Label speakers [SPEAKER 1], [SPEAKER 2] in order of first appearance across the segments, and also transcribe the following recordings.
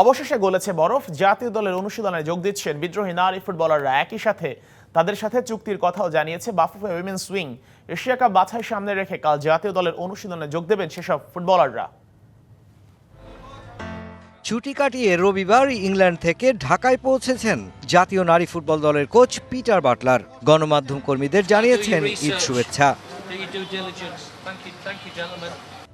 [SPEAKER 1] অবশেষে গলেছে বরফ। জাতীয় দলের অনুশীলনে যোগ দিচ্ছেন বিদ্রোহী নারী ফুটবলাররা। একই সাথে তাদের সাথে চুক্তির কথাও জানিয়েছে বাফুফে উইমেন সুইং এশিয়া কাপ বাছাই সামনে রেখে কাল জাতীয় দলের অনুশীলনে যোগ দেবেন সেসব ফুটবলাররা।
[SPEAKER 2] ছুটি কাটিয়ে রবিবার ইংল্যান্ড থেকে ঢাকায় পৌঁছেছেন জাতীয় নারী ফুটবল দলের কোচ পিটার বাটলার। গণমাধ্যম কর্মীদের জানিয়েছেন ঈদ শুভেচ্ছা।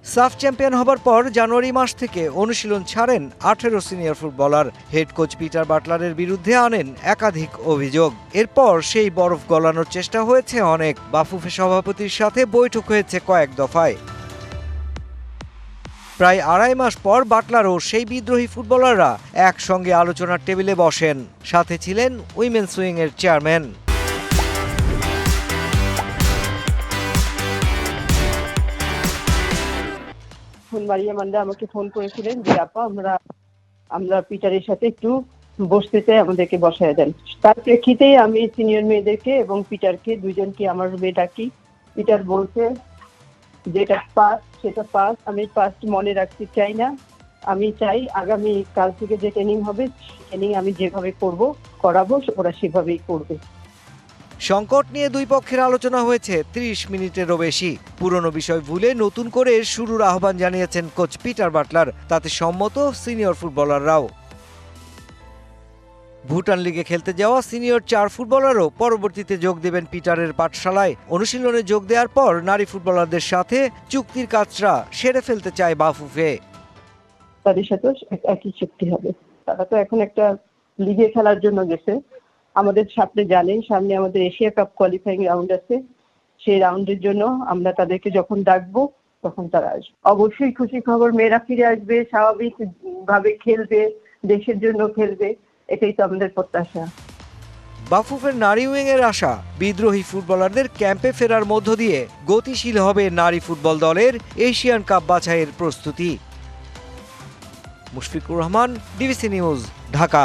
[SPEAKER 2] সাফ চ্যাম্পিয়ন হবার পর জানুয়ারি মাস থেকে অনুশীলন ছাড়েন আঠেরো senior footballer. Head coach Peter বাটলারের বিরুদ্ধে আনেন একাধিক অভিযোগ। এরপর সেই বরফ গলানোর চেষ্টা হয়েছে অনেক। বাফুফে সভাপতির সাথে বৈঠক হয়েছে কয়েক দফায়। প্রায় আড়াই মাস পর বাটলার ও সেই বিদ্রোহী ফুটবলাররা একসঙ্গে আলোচনার টেবিলে বসেন। সাথে ছিলেন উইমেন সুইং এর চেয়ারম্যান।
[SPEAKER 3] ফোন মারিয়া মান্ডা আমাকে ফোন করেছিলেন যে, আপা, আমরা আমরা পিটারের সাথে একটু বসতে চাই আমাদেরকে বসায় দেন। তার প্রেক্ষিতেই আমি সিনিয়র মেয়েদেরকে এবং পিটারকে দুজনকে আমার রুমে ডাকি। পিটার বলছে, যেটা পাস, সেটা পাস। আমি পাস মনে রাখতে চাই না। আমি চাই আগামী কাল থেকে যে ট্রেনিং হবে ট্রেনিং আমি যেভাবে করব, করাবো, ওরা সেভাবেই করবে।
[SPEAKER 2] সংকট নিয়ে দুই পক্ষের আলোচনা হয়েছে 30 মিনিটেরও বেশি। পুরনো বিষয় ভুলে নতুন করে শুরুর আহ্বান জানিয়েছেন কোচ পিটার বাটলার, তাতে সম্মত সিনিয়র ফুটবলাররাও। ভুটান লিগে খেলতে যাওয়া সিনিয়র চার ফুটবলারও পরবর্তীতে যোগ দেবেন পিটারের পাঠশালায়। অনুশীলনে যোগ দেওয়ার পর নারী ফুটবলারদের সাথে চুক্তির কাজটা সেরে ফেলতে চায় বাফুফে।
[SPEAKER 3] তাদের এক- একই চুক্তি হবে। তারা তো এখন একটা লিগে খেলার জন্য গেছে। আমাদের সামনে জানেন, সামনে আমাদের এশিয়া কাপ কোয়ালিফাইং রাউন্ড আছে। সেই রাউন্ডের জন্য আমরা তাদেরকে যখন ডাকবো, তখন তারা আসবে। অবশ্যই খুশি খবর, মেয়েরা ফিরে আসবে স্বাভাবিক ভাবে খেলবে, দেশের জন্য খেলবে, এটাই তো আমাদের প্রত্যাশা।
[SPEAKER 2] বাফুফের নারী উইংয়ের আশা, বিদ্রোহী ফুটবলারদের ক্যাম্পে ফেরার মধ্য দিয়ে গতিশীল হবে নারী ফুটবল দলের এশিয়ান কাপ বাছাইয়ের প্রস্তুতি। Mushfiqur Rahman DBC news, Dhaka.